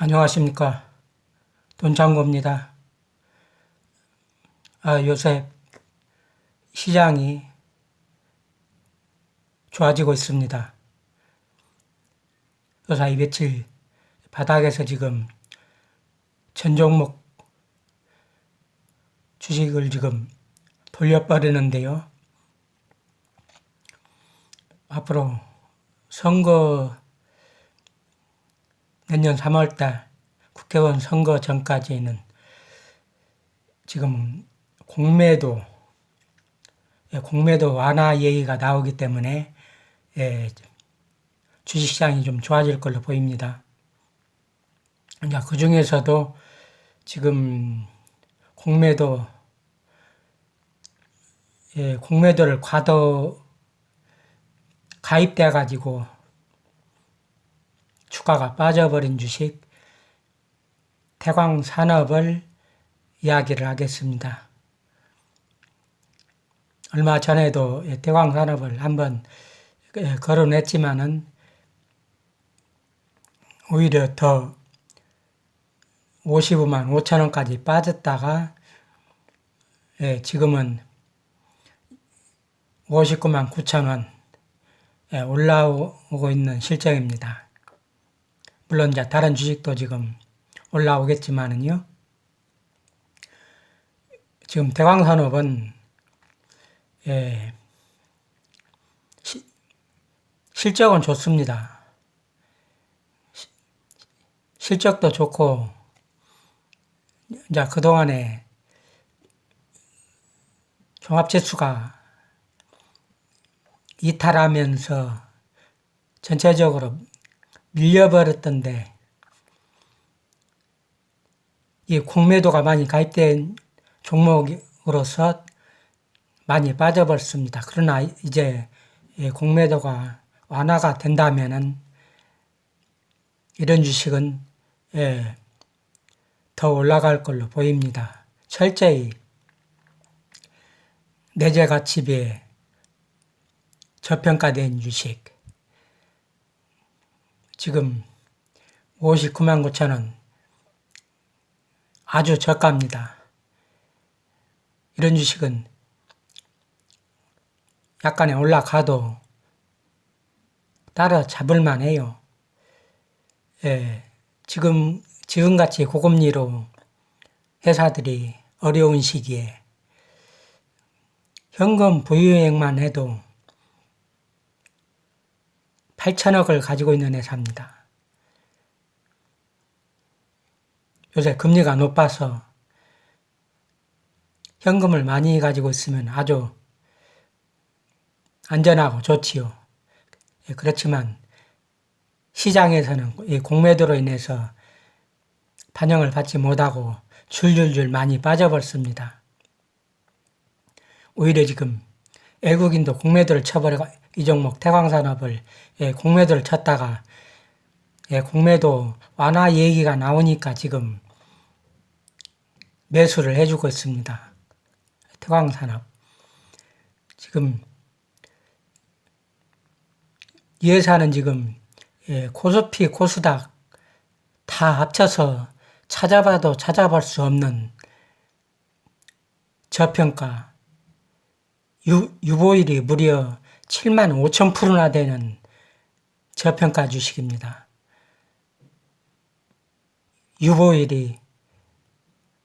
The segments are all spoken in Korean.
안녕하십니까. 돈장고입니다. 아, 요새 시장이 좋아지고 있습니다. 요 사 이 며칠 바닥에서 지금 전 종목 주식을 지금 돌려버리는데요. 앞으로 선거 내년 3월달 국회의원 선거 전까지는 지금 공매도 예, 공매도 완화 얘기가 나오기 때문에 예, 주식시장이 좀 좋아질 걸로 보입니다. 이제 그 중에서도 지금 공매도 예, 공매도를 과도 가입돼 가지고 주가가 빠져버린 주식 태광 산업을 이야기를 하겠습니다. 얼마 전에도 태광 산업을 한번 거론했지만은 오히려 더 55만 5천 원까지 빠졌다가 예, 지금은 59만 9천 원 예, 올라오고 있는 실정입니다. 물론 이제 다른 주식도 지금 올라오겠지만은요. 지금 대광산업은 예, 시, 실적은 좋습니다. 시, 실적도 좋고 이제 그동안에 종합지수가 이탈하면서 전체적으로 밀려버렸던데 이 공매도가 많이 가입된 종목으로서 많이 빠져버렸습니다. 그러나 이제 공매도가 완화가 된다면은 이런 주식은 예, 더 올라갈 걸로 보입니다. 철저히 내재 가치비에 저평가된 주식 지금 59만 9천 원 아주 저가입니다. 이런 주식은 약간의 올라가도 따라 잡을만 해요. 예, 지금, 지금같이 고금리로 회사들이 어려운 시기에 현금 보유액만 해도 8천억을 가지고 있는 회사입니다. 요새 금리가 높아서 현금을 많이 가지고 있으면 아주 안전하고 좋지요. 예, 그렇지만 시장에서는 공매도로 인해서 반영을 받지 못하고 줄줄줄 많이 빠져버렸습니다. 오히려 지금 외국인도 공매도를 쳐버려 이 종목 태광산업을 예, 공매도를 쳤다가 예, 공매도 완화 얘기가 나오니까 지금 매수를 해주고 있습니다. 태광산업. 지금 이 회사는 지금 예, 코스피, 코스닥 다 합쳐서 찾아봐도 찾아볼 수 없는 저평가 유, 유보일이 무려 7만 5천 프로나 되는 저평가 주식입니다. 유보일이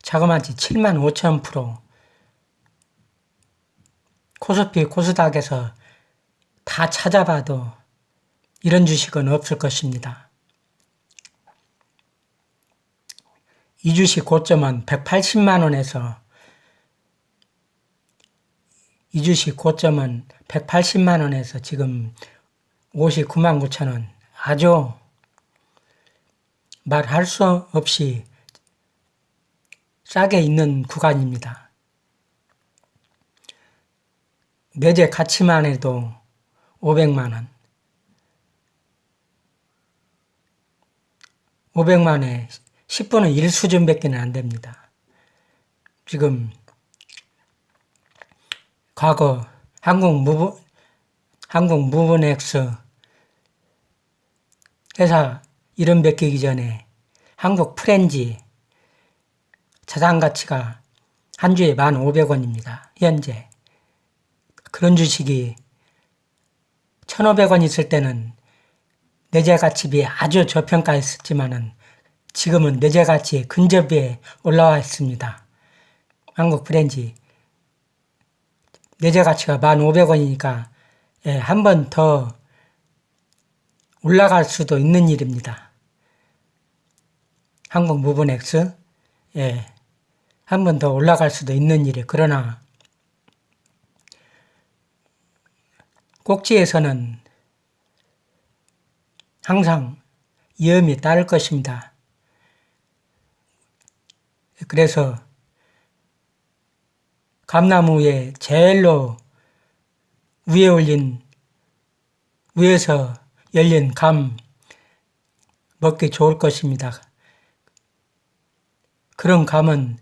자그마치 7만 5천 프로 코스피 코스닥에서 다 찾아봐도 이런 주식은 없을 것입니다. 이 주식 고점은 180만 원에서 이 주식 고점은 180만 원에서 지금 59만 9천 원 아주 말할 수 없이 싸게 있는 구간입니다. 매제 가치만 해도 500만 원. 500만에 10분의 1 수준밖에 안 됩니다. 지금 과거 한국 무브 한국 무브넥스 회사 이름 베끼기 전에 한국 프렌지 자산 가치가 한 주에 1,500원입니다. 현재. 그런 주식이 1,500원 있을 때는 내재 가치 비해 아주 저평가했었지만은 지금은 내재 가치 근접에 올라와 있습니다. 한국 프렌지 내재 가치가 1,500원이니까 예, 한 번 더 올라갈 수도 있는 일입니다. 한국 무브넥스 예, 한 번 더 올라갈 수도 있는 일이 그러나 꼭지에서는 항상 위험이 따를 것입니다. 그래서 감나무에 제일로 위에 올린 위에서 열린 감 먹기 좋을 것입니다. 그런 감은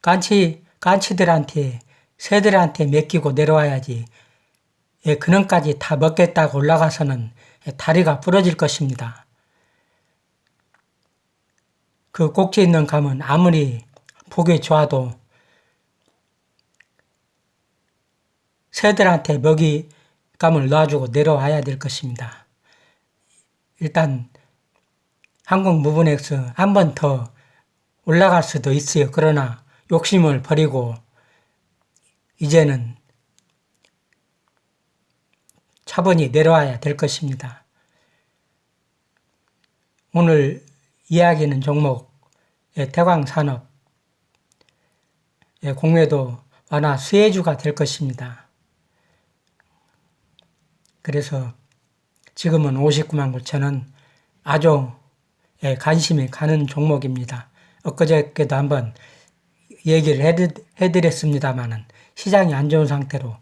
깐치 깐치들한테 새들한테 맡기고 내려와야지 예, 그놈까지 다 먹겠다고 올라가서는 다리가 부러질 것입니다. 그 꼭지 있는 감은 아무리 보기 좋아도 새들한테 먹이 감을 놔주고 내려와야 될 것입니다. 일단 한국 무브넥스 한번 더 올라갈 수도 있어요. 그러나 욕심을 버리고 이제는 차분히 내려와야 될 것입니다. 오늘 이야기는 종목 예, 태광산업 예, 공매도 완화 수혜주가 될 것입니다. 그래서 지금은 59만 9천원 아주 예, 관심이 가는 종목입니다. 엊그저께도 한번 얘기를 해드렸습니다만은 시장이 안 좋은 상태로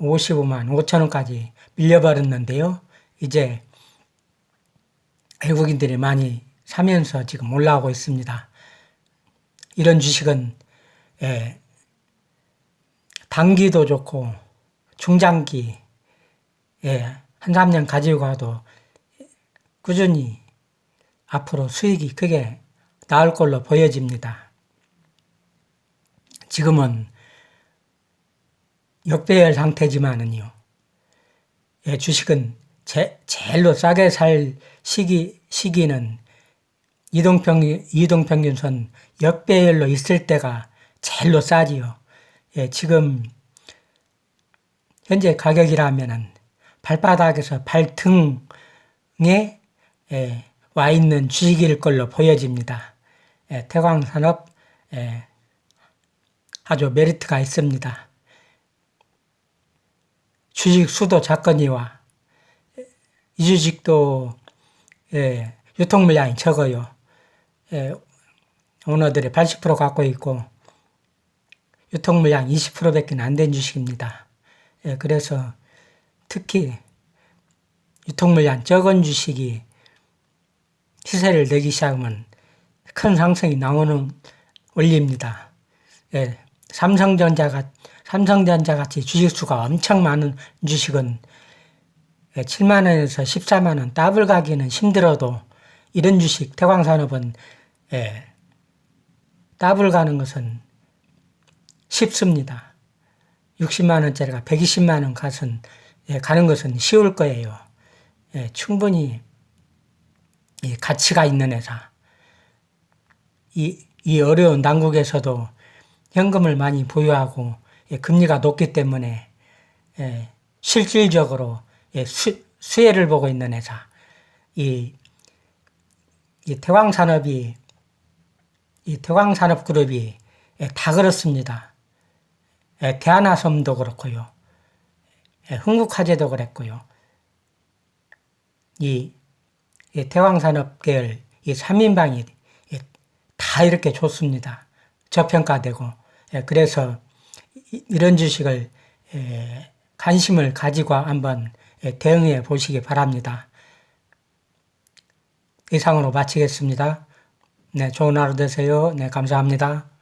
55만 5천 원까지 밀려버렸는데요. 이제 외국인들이 많이 사면서 지금 올라오고 있습니다. 이런 주식은 예, 단기도 좋고 중장기 예, 한 3년 가지고 가도 꾸준히 앞으로 수익이 크게 나올 걸로 보여집니다. 지금은 역배열 상태지만은요. 예, 주식은 제, 제일로 싸게 살 시기, 시기는 이동평균, 이동평균선 역배열로 있을 때가 제일로 싸지요. 예, 지금 현재 가격이라면은 발바닥에서 발등에 예, 와 있는 주식일 걸로 보여집니다. 예, 태광산업 예, 아주 메리트가 있습니다. 주식 수도 작거니와 이 주식도 예, 유통 물량이 적어요. 예, 오너들이 80% 갖고 있고 유통 물량 20%밖에 안 된 주식입니다. 예, 그래서 특히 유통 물량 적은 주식이 시세를 내기 시작하면 큰 상승이 나오는 원리입니다. 예, 삼성전자가 삼성전자 같이 주식 수가 엄청 많은 주식은 7만 원에서 14만 원 더블 가기는 힘들어도 이런 주식 태광산업은 예, 더블 가는 것은 쉽습니다. 60만 원짜리가 120만 원 가선 예, 가는 것은 쉬울 거예요. 예, 충분히 예, 가치가 있는 회사. 이, 이 어려운 난국에서도 현금을 많이 보유하고 예, 금리가 높기 때문에 예, 실질적으로 예, 수, 수혜를 보고 있는 회사. 이, 이 태광산업이 이 태광산업그룹이 다 그렇습니다. 대하나섬도 그렇고요. 흥국화재도 그랬고요. 이, 이 태광산업계열 이 3인방이 다 이렇게 좋습니다. 저평가되고 그래서 이런 주식을 관심을 가지고 한번 대응해 보시기 바랍니다. 이상으로 마치겠습니다. 네, 좋은 하루 되세요. 네, 감사합니다.